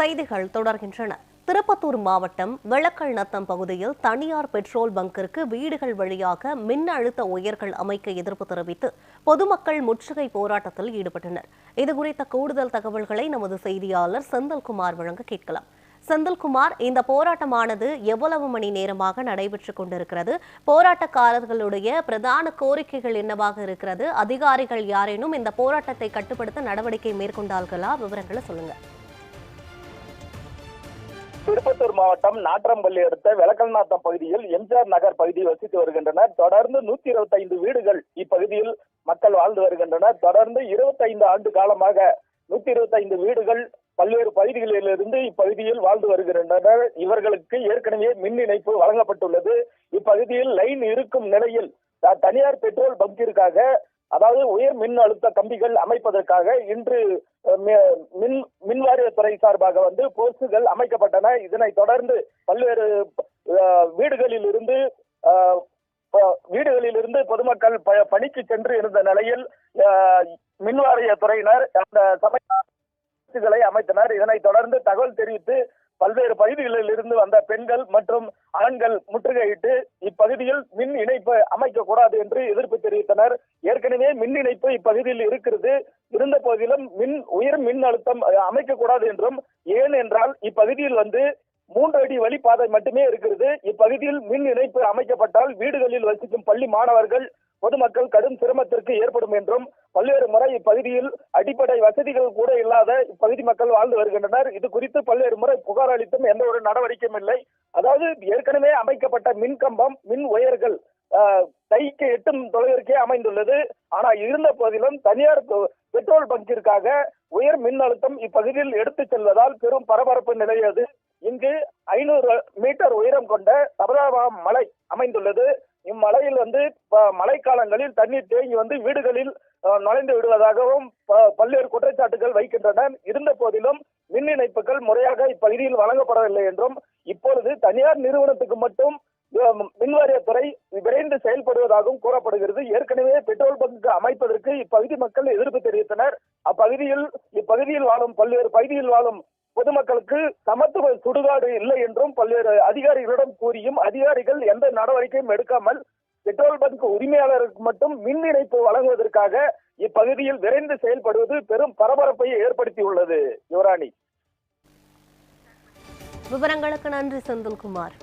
செய்திகள் தொடர்கின்றன. திருப்பத்தூர் மாவட்டம் வெளக்கல் நத்தம் பகுதியில் தனியார் பெட்ரோல் பங்கிற்கு வீடுகள் வழியாக மின் அழுத்த உயர்கள் அமைக்க எதிர்ப்பு தெரிவித்து பொதுமக்கள் முற்றுகை போராட்டத்தில் ஈடுபட்டனர். இதுகுறித்த கூடுதல் தகவல்களை நமது செய்தியாளர் செந்தில்குமார் வழங்க கேட்கலாம். செந்தில்குமார் இந்த போராட்டமானது எவ்வளவு மணி நேரமாக நடைபெற்றுக் கொண்டிருக்கிறது? போராட்டக்காரர்களுடைய பிரதான கோரிக்கைகள் என்னவாக இருக்கிறது? அதிகாரிகள் யாரேனும் இந்த போராட்டத்தை கட்டுப்படுத்த நடவடிக்கை மேற்கொண்டார்களா? விவரங்களை சொல்லுங்கள் திருப்பத்தூர் மாவட்டம் நாற்றம்பள்ளி அடுத்த விளக்கல்நாத்தம் பகுதியில் எம்ஜிஆர் நகர் பகுதியில் வசித்து வருகின்றனர். தொடர்ந்து நூத்தி இருபத்தி ஐந்து வீடுகள் இப்பகுதியில் மக்கள் வாழ்ந்து வருகின்றனர். தொடர்ந்து இருபத்தைந்து ஆண்டு காலமாக நூத்தி இருபத்தி ஐந்து வீடுகள் பல்வேறு பகுதிகளிலிருந்து இப்பகுதியில் வாழ்ந்து வருகின்றனர். இவர்களுக்கு ஏற்கனவே மின் இணைப்பு வழங்கப்பட்டுள்ளது. இப்பகுதியில் லைன் இருக்கும் நிலையில் த- தனியார் பெட்ரோல் பங்கிற்காக அதாவது உயர் மின் அழுத்த கம்பிகள் அமைப்பதற்காக இன்று மி- மின் சார்பாக வந்து போஸ்டுகள் அமைக்கப்பட்டன. இதனைத் தொடர்ந்து பல்வேறு வீடுகளில் இருந்து வீடுகளில் இருந்து பொதுமக்கள் பணிக்கு சென்று இருந்த நிலையில் மின்வாரிய துறையினர் அந்த சமய போஸ்டுகளை அமைத்தனர். இதனைத் தொடர்ந்து தகவல் தெரிவித்து பல்வேறு பகுதிகளில் இருந்து வந்த பெண்கள் மற்றும் ஆண்கள் முற்றுகையிட்டு இப்பகுதியில் மின் இணைப்பு அமைக்க கூடாது என்று எதிர்ப்பு தெரிவித்தனர். ஏற்கனவே மின் இணைப்பு இப்பகுதியில் இருக்கிறது. இருந்த போதிலும் மின் உயர் மின் அழுத்தம் அமைக்கக்கூடாது என்றும் ஏன் என்றால் இப்பகுதியில் வந்து மூன்று அடி வழிப்பாதை மட்டுமே இருக்கிறது. இப்பகுதியில் மின் இணைப்பு அமைக்கப்பட்டால் வீடுகளில் வசிக்கும் பள்ளி மாணவர்கள் பொதுமக்கள் கடும் சிரமத்திற்கு ஏற்படும் என்றும் பல்வேறு முறை இப்பகுதியில் அடிப்படை வசதிகள் கூட இல்லாத இப்பகுதி மக்கள் வாழ்ந்து வருகின்றனர். இது குறித்து பல்வேறு முறை புகார் அளித்தும் எந்த ஒரு நடவடிக்கையும் இல்லை. அதாவது ஏற்கனவே அமைக்கப்பட்ட மின் கம்பம் மின் உயர்கள் கைக்கு எட்டும் தொலைவிற்கே அமைந்துள்ளது. ஆனால் இருந்த போதிலும் தனியார் பெட்ரோல் பங்கிற்காக உயர் மின் அழுத்தம் இப்பகுதியில் எடுத்துச் செல்வதால் பெரும் பரபரப்பு நிலையது இங்கு ஐநூறு மீட்டர் உயரம் கொண்ட சபதாபம் மலை அமைந்துள்ளது. இம்மலையில் வந்து ப- மழைக்காலங்களில் தண்ணீர் தேங்கி வந்து வீடுகளில் நுழைந்து விடுவதாகவும் ப- பல்வேறு குற்றச்சாட்டுகள் வைக்கின்றன. இருந்த போதிலும் மின் இணைப்புகள் முறையாக இப்பகுதியில் வழங்கப்படவில்லை என்றும் இப்பொழுது தனியார் நிறுவனத்துக்கு மட்டும் மின்வாரியத்துறை விரைந்து செயல்படுவதாகவும் கூறப்படுகிறது. ஏற்கனவே பெட்ரோல் பங்க் அமைப்பதற்கு இப்பகுதி மக்கள் எதிர்ப்பு தெரிவித்தனர். அப்பகுதியில் இப்பகுதியில் வாழும் பல்வேறு பகுதியில் வாழும் பொதுமக்களுக்கு சமத்துவ சுடுகாடு இல்லை என்றும் பல்வேறு அதிகாரிகளிடம் கூறியும் அதிகாரிகள் எந்த நடவடிக்கையும் எடுக்காமல் பெட்ரோல் பங்க் உரிமையாளருக்கு மட்டும் மின் இணைப்பு வழங்குவதற்காக இப்பகுதியில் விரைந்து செயல்படுவது பெரும் பரபரப்பை ஏற்படுத்தியுள்ளது. யுவராணி. விவரங்களுக்கு நன்றி செந்தில்குமார்.